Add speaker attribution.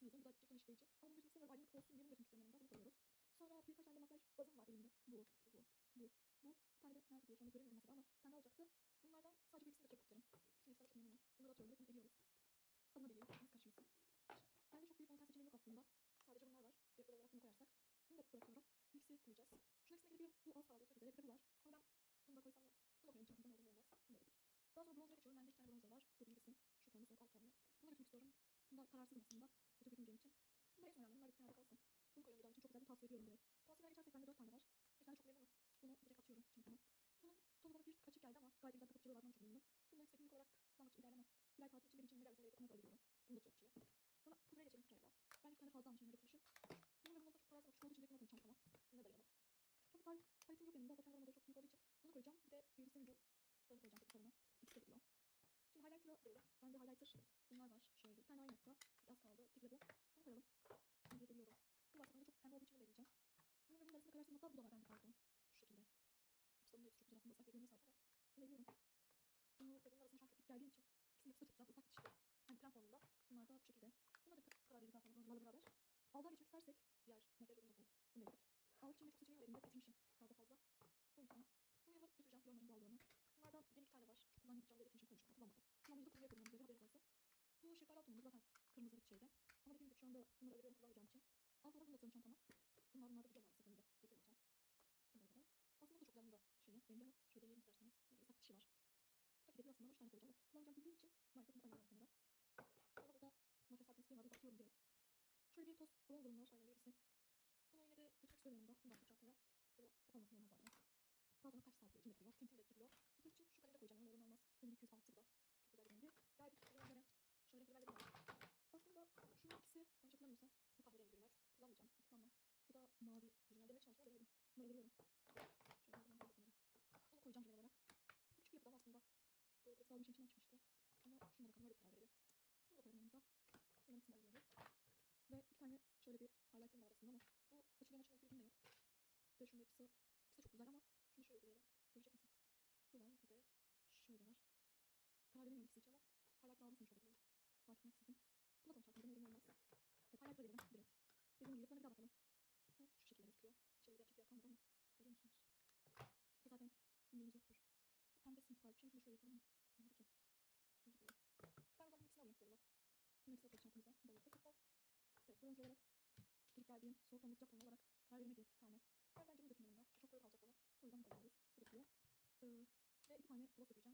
Speaker 1: De bu da cilt tonu işleyici. Ama bunu gözükmek istemiyorum. Aydınlık olsun diye bunu gözükmek istiyorum yanında. Bunu koyuyoruz. Sonra birkaç tane de makyaj bazım var elimde. Bu, bu, bu, bu. Bir tane de nerede diye şu anda göremiyorum masada ama bir tane alacaktı. Bunlardan sadece bu ikisini götürüp giderim. Şunun ikisinden çok memnunum. Bunları atıyorum direkt bunu eliyoruz. Tadına değil. Kafamız karışmasın. Bende çok bir fondöten seçeneğim yok aslında. Sadece bunlar var. Defol olarak bunu koyarsak. Bunu da bırakıyorum. Mix'i koyacağız. Şunun ikisine gidebilirim. Bu az kaldı. Çok güzel. Bir de bu var. Ama ben bunu da koysam mı? Bunu da koyalım çantamıza ne olur ne olmaz. Bunu denedik. Daha sonra bronzera geçiyorum. Bende iki tane bronzer var. Bu bilirsin. Şu tonlu soğuk alt tonlu. Buna götürmek Bunda kararsızım aslında. Götürüp götürmeyeceğim için. Bunları en son. Bunlar bir kenarda kalsın. Bunu koyuyorum için. Çok güzel. Bunu tavsiye ediyorum direkt. Concealer geçersek bende 4 tane var. Hepsinden çok memnunum. Bunu direkt atıyorum çantama. Bunun tonu bana bir tık açık geldi ama gayet güzel kapatıcılığı var. Bundan çok memnunum. Bunları de günlük olarak kullanmak için ama bir ay tatil için benim için gelmesine gerek yok. Bunları da ayırıyorum. Bunu da atıyorum içine. Sonra pudraya geçelim sırayla. Ben iki tane fazla almışım. Getirmişim. Bunun ve bunun arasında çok kararsız ama küçük olduğu için direkt bunu atalım çantama. Bunları da ayıralım. Çok bir far paletim yok yanımda. Zaten modeli çok büyük olduğu için bunu koyacağım. Bir de Beauty's'in bu kutularını koyacağım. Tek kutularına. İkisi de gidiyor. Şimdi highlighter'a gelelim. Bende highlighter bunlar var. Şöyle iki tane aynı hatta. Biraz kaldı. Tek de bu. Bunu koyalım. Bunu direkt eliyorum. Bu varsa bunda çok pembe olduğu için bunu eleyeceğim. Bunun ve bunun arasında kararsız hatta bu da var bende pardon. Şu şekilde. Hepsi de bunun hepsi çok güzel aslında ıslak bir görünüme sahip ama bunu eliyorum. Bunu ve arasında şu an çok dik geldiğim için ikisinin yapısı da çok güzel. Islak bitişli. Hani krem formunda. Bunlar da bu şekilde. Buna da ka- karar daha sonra bronzerlarla beraber. Aldan geçmek istersek diğer makyaj ürünü de bu. Bunu eledik. Aldık için de çok seçeneğim var elimde. Getirmişim fazla fazla. O yüzden bunu yanıma götüreceğim. Flormar'ın bu aldığını. Bunlardan yeni iki tane var. Çok kullanacağım diye getirmişim koymuştum. Kullanmadım. Ama yüzde kurulu yapıyorum. Üzeri haberiniz olsun. Bu şeftali alt zaten kırmızı bir şeyde. Ama dediğim gibi şu anda bunları ayırıyorum kullanmayacağım için. Alt olarak bunu da atıyorum çantama. Bunlar bunlar da gidiyor maalesef. Bunu da götürmeyeceğim. Bunu da. Aslında bu da çok güzel bunun da şeyi rengi ama şöyle deneyelim isterseniz. Bunda bir ıslak şey var. Bu da gidebilir aslında. Üç tane koyacağım ama kullanmayacağım bildiğim için maalesef bunu ayırıyorum kenara. Sonra burada makyaj saatiniz var. Bunu atıyorum direkt. Şöyle bir toz bronzerim var. Aynen verirsin. Bunu yine de götürmek istiyorum yanımda. Bunu da çantaya. Bu da atanmasın olmaz zaten. Daha sonra kaç saat içinde gidiyor. Tintim de gidiyor. Bu tint için şu kalemi de koyacağım. Ne olur ne olmaz. Benim 206 bu da. Çok güzel bir rengi. Geldik bronzere. Şöyle renkli de var. Aslında şunun ikisi yanlış hatırlamıyorsam bu kahverengi bir rimel. Kullanmayacağım. Kullanmam. Bu da mavi bir rimel. Demek çalıştım ama denemedim. Bunları ayırıyorum. Şöyle alayım ben de kenara. Bunu koyacağım rimel olarak. Bu küçük bir yapıda ama aslında bu Gratis'e aldığım şeyin içinden çıkmıştı. Ama şuna bakalım öyle bir karar verelim. Bunu da koyalım yanımıza. Bunların ikisini ayırıyoruz. Ve iki tane şöyle bir highlighter'ım var aslında ama bu açılıyor mu açılmıyor bilgim de yok. Bir de şunun yapısı ikisi de çok güzel ama şunu şöyle uygulayalım. Görecek misiniz? Bu var bir de şöyle var. Karar veremiyorum ikisi için ama highlighter aldım sonuçta kullanayım. Fark etmeksizin. Bunu atalım çantamda ne ne olmaz. Evet highlighter'a gelelim direkt. Dediğim gibi buna bir daha bakalım. Bu şu şekilde gözüküyor. İçeride yapacak bir yer kalmadı ama görüyor musunuz? Da zaten bilmeniz yoktur. Bu pembe simit tarzı bir şey. Şunu da şöyle yapalım mı? Olmadı ki. Gözükmüyor. Ben o zaman ikisini alayım yanıma. Bunun ikisini atıyoruz çantamıza. Bayıldık. Hatta evet bronzer olarak ilk geldiğim soğuk ve sıcak ton olarak karar veremediğim iki tane. Ben bence bunu götürmüyorum yanımda. Çok koyu kalacak bana. O yüzden bunu da ayırıyoruz. Bu da. Ee, ve iki tane gloss götüreceğim.